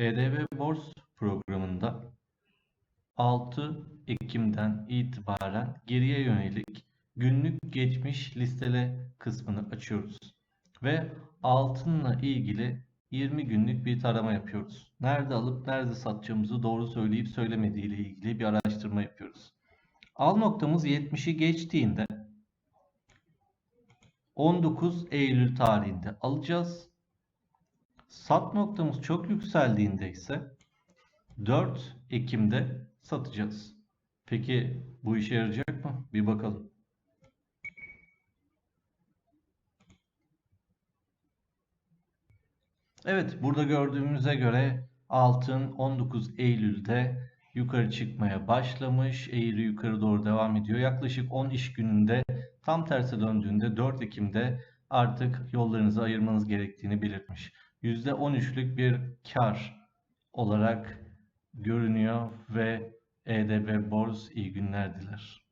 EDV Bors programında 6 Ekim'den itibaren geriye yönelik günlük geçmiş listele kısmını açıyoruz. Ve altınla ilgili 20 günlük bir tarama yapıyoruz. Nerede alıp nerede satacağımızı doğru söyleyip söylemediği ile ilgili bir araştırma yapıyoruz. Al noktamız 70'i geçtiğinde 19 Eylül tarihinde alacağız. Sat noktamız çok yükseldiğinde ise 4 Ekim'de satacağız. Peki bu işe yarayacak mı? Bir bakalım. Evet, burada gördüğümüze göre altın 19 Eylül'de yukarı çıkmaya başlamış. Eğri yukarı doğru devam ediyor. Yaklaşık 10 iş gününde tam tersi döndüğünde 4 Ekim'de artık yollarınızı ayırmanız gerektiğini belirtmiş. %13'lük bir kar olarak görünüyor ve EDB Bors iyi günler diler.